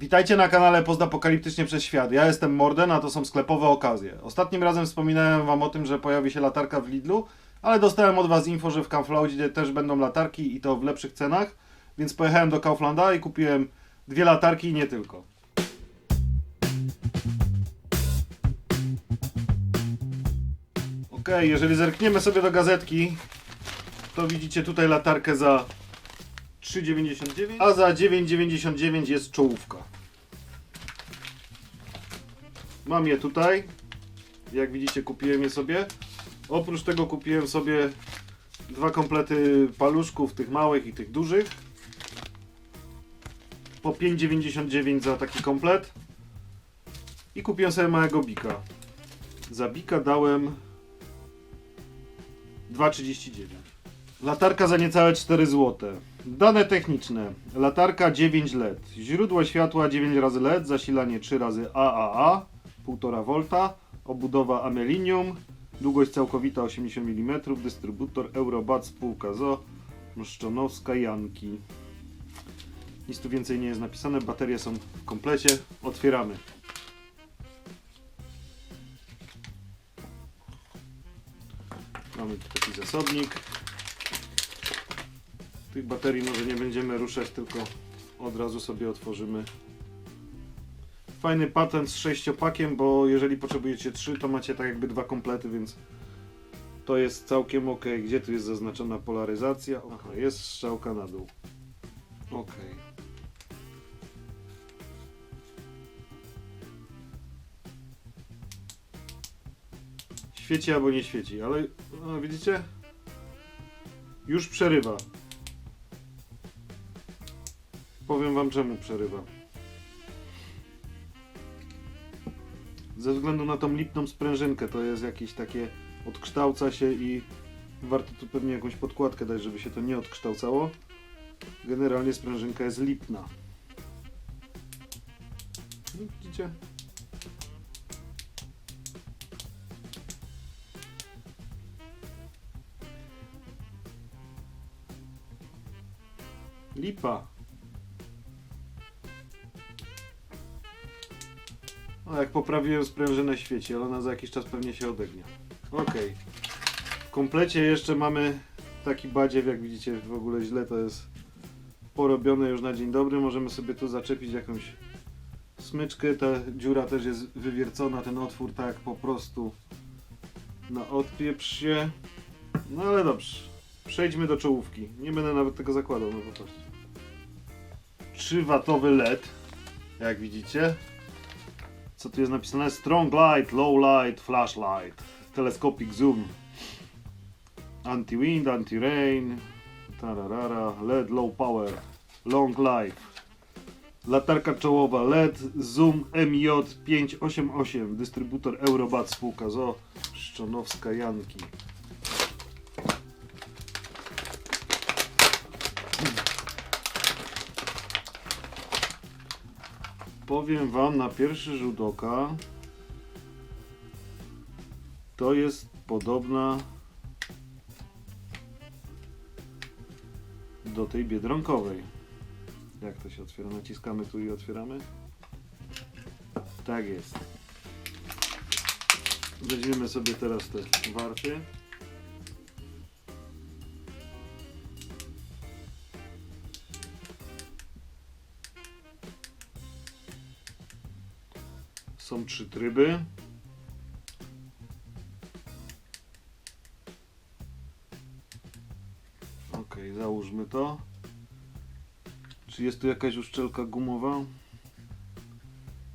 Witajcie na kanale Postapokaliptycznie przez świat. Ja jestem Morden, a to są sklepowe okazje. Ostatnim razem wspominałem wam o tym, że pojawi się latarka w Lidlu, ale dostałem od was info, że w Kauflandzie też będą latarki i to w lepszych cenach, więc pojechałem do Kauflanda i kupiłem dwie latarki i nie tylko. Ok, jeżeli zerkniemy sobie do gazetki, to widzicie tutaj latarkę za 3,99, a za 9,99 jest czołówka. Mam je tutaj. Jak widzicie, kupiłem je sobie. Oprócz tego kupiłem sobie dwa komplety paluszków, tych małych i tych dużych. Po 5,99 za taki komplet. I kupiłem sobie małego bika. Za bika dałem 2,39. Latarka za niecałe 4 zł. Dane techniczne. Latarka 9 LED. Źródło światła 9 razy LED, zasilanie 3 razy AAA, 1,5 V, obudowa amelinium, długość całkowita 80 mm, dystrybutor Eurobat spółka ZO, Mszczonowska Janki. Nic tu więcej nie jest napisane, baterie są w komplecie. Otwieramy. Mamy tu taki zasobnik. Tych baterii może nie będziemy ruszać, tylko od razu sobie otworzymy. Fajny patent z sześciopakiem, bo jeżeli potrzebujecie trzy, to macie tak jakby dwa komplety, więc to jest całkiem ok. Gdzie tu jest zaznaczona polaryzacja? Aha, jest strzałka na dół. Ok. Świeci albo nie świeci, ale no, widzicie? Już przerywa. Powiem wam czemu przerywa. Ze względu na tą lipną sprężynkę, to jest jakieś takie odkształca się i warto tu pewnie jakąś podkładkę dać, żeby się to nie odkształcało. Generalnie sprężynka jest lipna. No, Widzicie? Lipa. No jak poprawiłem sprężynę świeci, ale ona za jakiś czas pewnie się odegnie. Ok. W komplecie jeszcze mamy taki badziew, jak widzicie w ogóle źle to jest porobione już na dzień dobry. Możemy sobie tu zaczepić jakąś smyczkę. Ta dziura też jest wywiercona, ten otwór tak po prostu na odpieprz się. No ale dobrze. Przejdźmy do czołówki. Nie będę nawet tego zakładał, no popatrzcie. 3 watowy LED, jak widzicie. Co tu jest napisane? Strong light, low light, flashlight, telescopic zoom, anti-wind, anti-rain, tararara, LED low power, long life. Latarka czołowa LED Zoom MJ588, dystrybutor Eurobat spółka ZO, Szczonowska Janki. Powiem wam na pierwszy rzut oka to jest podobna do tej biedronkowej. Jak to się otwiera? Naciskamy tu i otwieramy. Tak jest. Weźmiemy sobie teraz te warty. Trzy tryby. Ok, załóżmy to. Czy jest tu jakaś uszczelka gumowa?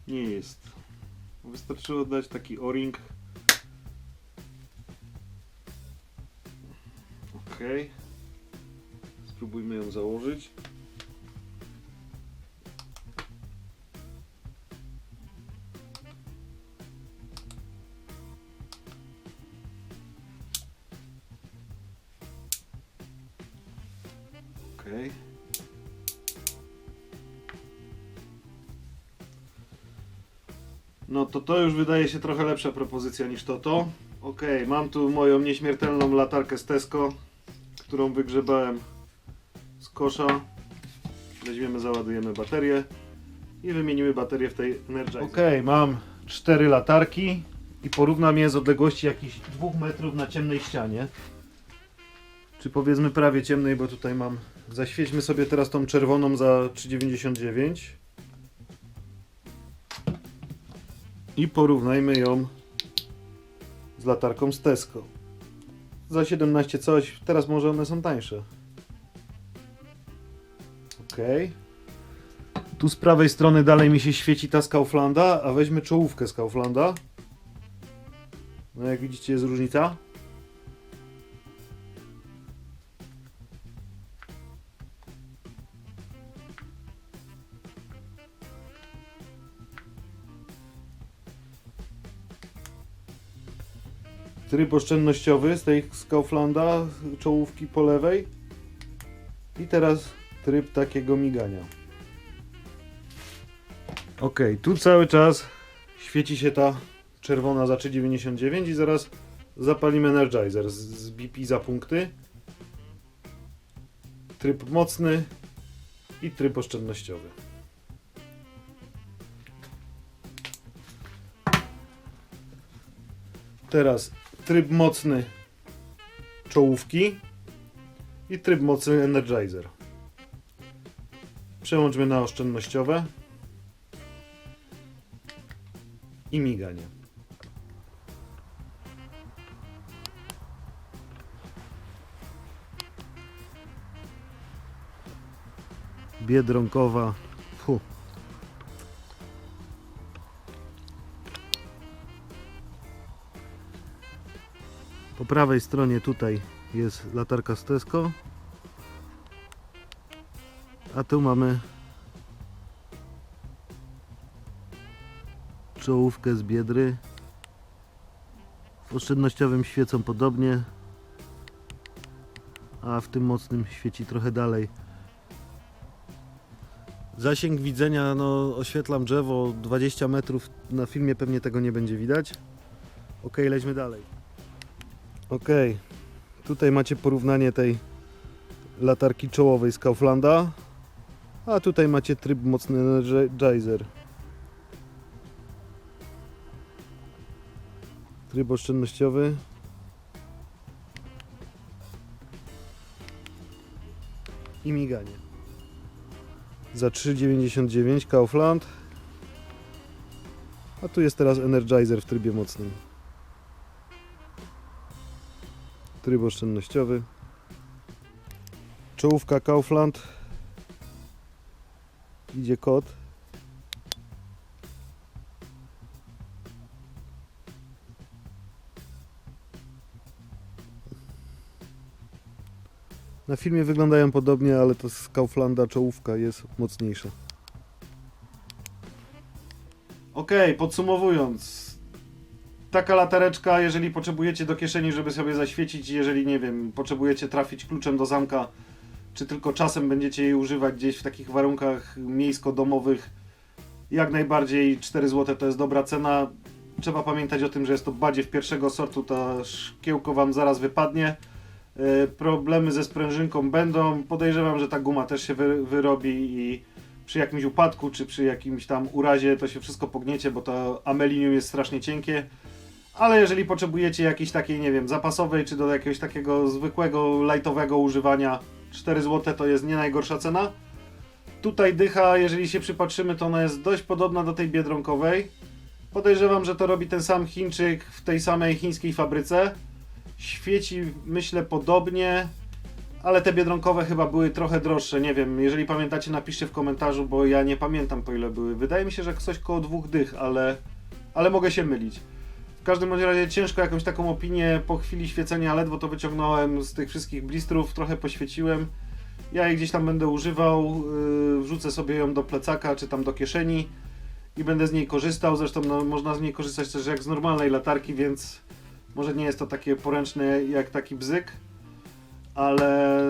Nie jest. Wystarczyło dać taki o-ring. Ok. Spróbujmy ją założyć. Okej. No to to już wydaje się trochę lepsza propozycja niż to to. Okej, mam tu moją nieśmiertelną latarkę z Tesco, którą wygrzebałem z kosza. Weźmiemy, załadujemy baterię i wymienimy baterię w tej Energizer. Ok, mam cztery latarki i porównam je z odległości jakichś 2 metrów na ciemnej ścianie. Czy powiedzmy prawie ciemnej, bo tutaj mam... Zaświećmy sobie teraz tą czerwoną za 3,99 i porównajmy ją z latarką z Tesco. Za 17 coś, teraz może one są tańsze. Ok. Tu z prawej strony dalej mi się świeci ta z Kauflanda, a weźmy czołówkę z Kauflanda. No jak widzicie jest różnica. Tryb oszczędnościowy z tej z Kauflanda, czołówki po lewej. I teraz tryb takiego migania. Ok, tu cały czas świeci się ta czerwona za 3,99 i zaraz zapalimy Energizer z, BP za punkty. Tryb mocny i tryb oszczędnościowy. Teraz tryb mocny czołówki i tryb mocny Energizer. Przełączmy na oszczędnościowe i miganie. Biedronkowa. Po prawej stronie tutaj jest latarka z Tesco. A tu mamy czołówkę z Biedry. W oszczędnościowym świecą podobnie, a w tym mocnym świeci trochę dalej. Zasięg widzenia, no oświetlam drzewo 20 metrów, na filmie pewnie tego nie będzie widać. Ok, lećmy dalej. Ok, tutaj macie porównanie tej latarki czołowej z Kauflanda, a tutaj macie tryb mocny Energizer. Tryb oszczędnościowy. I miganie. Za 3,99 Kaufland. A tu jest teraz Energizer w trybie mocnym. Tryb oszczędnościowy. Czołówka Kaufland. Idzie kod. Na filmie wyglądają podobnie, ale to z Kauflanda czołówka jest mocniejsza. Okej, podsumowując. Taka latareczka, jeżeli potrzebujecie do kieszeni, żeby sobie zaświecić, jeżeli nie wiem, potrzebujecie trafić kluczem do zamka, czy tylko czasem będziecie jej używać gdzieś w takich warunkach miejsko-domowych, jak najbardziej 4 zł to jest dobra cena. Trzeba pamiętać o tym, że jest to badziew pierwszego sortu, ta szkiełko Wam zaraz wypadnie. E, Problemy ze sprężynką będą. Podejrzewam, że ta guma też się wy, wyrobi i przy jakimś upadku czy przy jakimś tam urazie to się wszystko pogniecie, bo to amelinium jest strasznie cienkie. Ale jeżeli potrzebujecie jakiejś takiej, nie wiem, zapasowej czy do jakiegoś takiego zwykłego, lightowego używania, 4 zł to jest nie najgorsza cena. Tutaj dycha, jeżeli się przypatrzymy, to ona jest dość podobna do tej biedronkowej. Podejrzewam, że to robi ten sam Chińczyk w tej samej chińskiej fabryce. Świeci, myślę, podobnie, ale te biedronkowe chyba były trochę droższe. Nie wiem, jeżeli pamiętacie, napiszcie w komentarzu, bo ja nie pamiętam po ile były. Wydaje mi się, że coś koło dwóch dych, ale, ale mogę się mylić. W każdym razie ciężko jakąś taką opinię po chwili świecenia, ledwo to wyciągnąłem z tych wszystkich blistrów, trochę poświeciłem. Ja jej gdzieś tam będę używał, yy, wrzucę sobie ją do plecaka czy tam do kieszeni i będę z niej korzystał. Zresztą no, można z niej korzystać też jak z normalnej latarki, więc może nie jest to takie poręczne jak taki bzyk, ale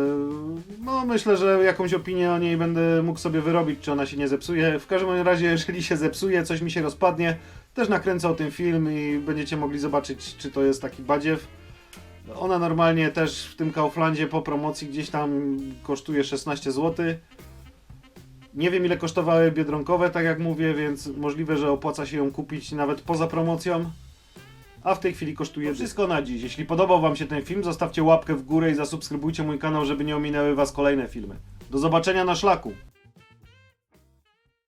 no myślę, że jakąś opinię o niej będę mógł sobie wyrobić, czy ona się nie zepsuje. W każdym razie, jeżeli się zepsuje, coś mi się rozpadnie, też nakręcę o tym film i będziecie mogli zobaczyć, czy to jest taki badziew. Ona normalnie też w tym Kauflandzie po promocji gdzieś tam kosztuje 16 zł. Nie wiem ile kosztowały biedronkowe, tak jak mówię, więc możliwe, że opłaca się ją kupić nawet poza promocją. A w tej chwili kosztuje wszystko na dziś. Jeśli podobał Wam się ten film, zostawcie łapkę w górę i zasubskrybujcie mój kanał, żeby nie ominęły Was kolejne filmy. Do zobaczenia na szlaku!